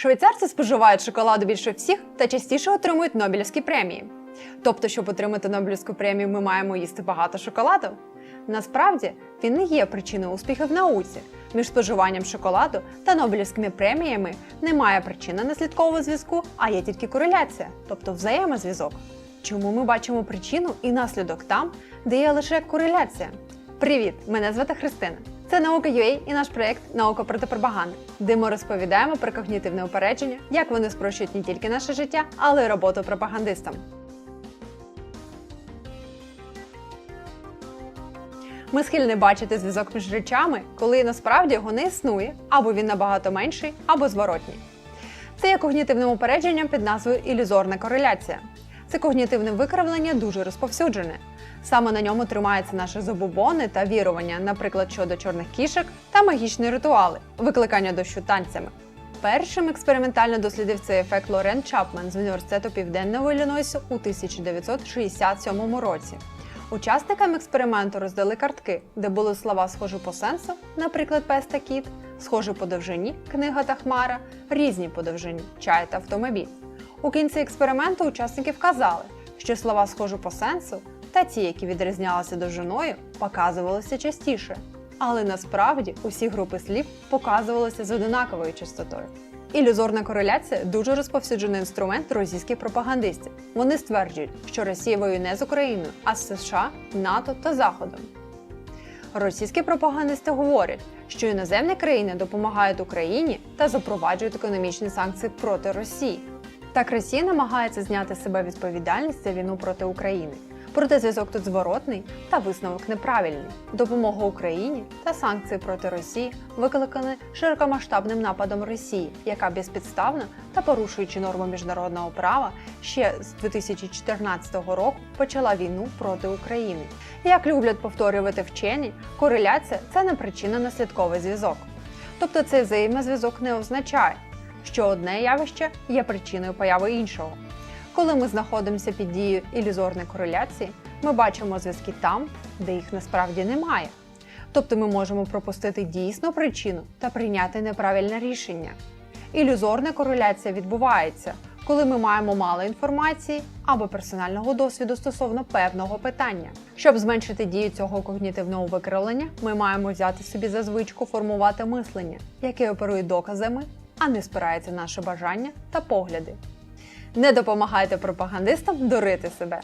Швейцарці споживають шоколаду більше всіх та частіше отримують Нобелівські премії. Тобто, щоб отримати Нобелівську премію, ми маємо їсти багато шоколаду. Насправді він не є причиною успіху в науці. Між споживанням шоколаду та Нобелівськими преміями немає причинно-наслідкового зв'язку, а є тільки кореляція, тобто взаємозв'язок. Чому ми бачимо причину і наслідок там, де є лише кореляція? Привіт! Мене звати Христина. Це наука UA і наш проєкт Наука проти пропаганди, де ми розповідаємо про когнітивне упередження, як вони спрощують не тільки наше життя, але й роботу пропагандистам. Ми схильні бачити зв'язок між речами, коли насправді його не існує, або він набагато менший, або зворотній. Це є когнітивним упередженням під назвою ілюзорна кореляція. Це когнітивне викривлення дуже розповсюджене. Саме на ньому тримаються наші забобони та вірування, наприклад, щодо чорних кішок та магічні ритуали, викликання дощу танцями. Першим експериментально дослідив цей ефект Лорен Чапман з університету Південного Іллінойсу у 1967 році. Учасникам експерименту роздали картки, де були слова схожі по сенсу, наприклад, пес та кіт, схожі по довжині, книга та хмара, різні по довжині, чай та автомобіль. У кінці експерименту учасники вказали, що слова схожі по сенсу та ті, які відрізнялися довжиною, показувалися частіше. Але насправді усі групи слів показувалися з одинаковою частотою. Ілюзорна кореляція дуже розповсюджений інструмент російських пропагандистів. Вони стверджують, що Росія воює не з Україною, а з США, НАТО та Заходом. Російські пропагандисти говорять, що іноземні країни допомагають Україні та запроваджують економічні санкції проти Росії. Так Росія намагається зняти з себе відповідальність за війну проти України. Проте зв'язок тут зворотний та висновок неправильний. Допомога Україні та санкції проти Росії викликані широкомасштабним нападом Росії, яка безпідставно та порушуючи норми міжнародного права ще з 2014 року почала війну проти України. Як люблять повторювати вчені, кореляція це не причинно-наслідковий зв'язок. Тобто цей взаємозв'язок не означає, що одне явище є причиною появи іншого. Коли ми знаходимося під дією ілюзорної кореляції, ми бачимо зв'язки там, де їх насправді немає. Тобто ми можемо пропустити дійсну причину та прийняти неправильне рішення. Ілюзорна кореляція відбувається, коли ми маємо мало інформації або персонального досвіду стосовно певного питання. Щоб зменшити дію цього когнітивного викривлення, ми маємо взяти собі за звичку формувати мислення, яке оперує доказами, а не спирається наше бажання та погляди. Не допомагайте пропагандистам дурити себе.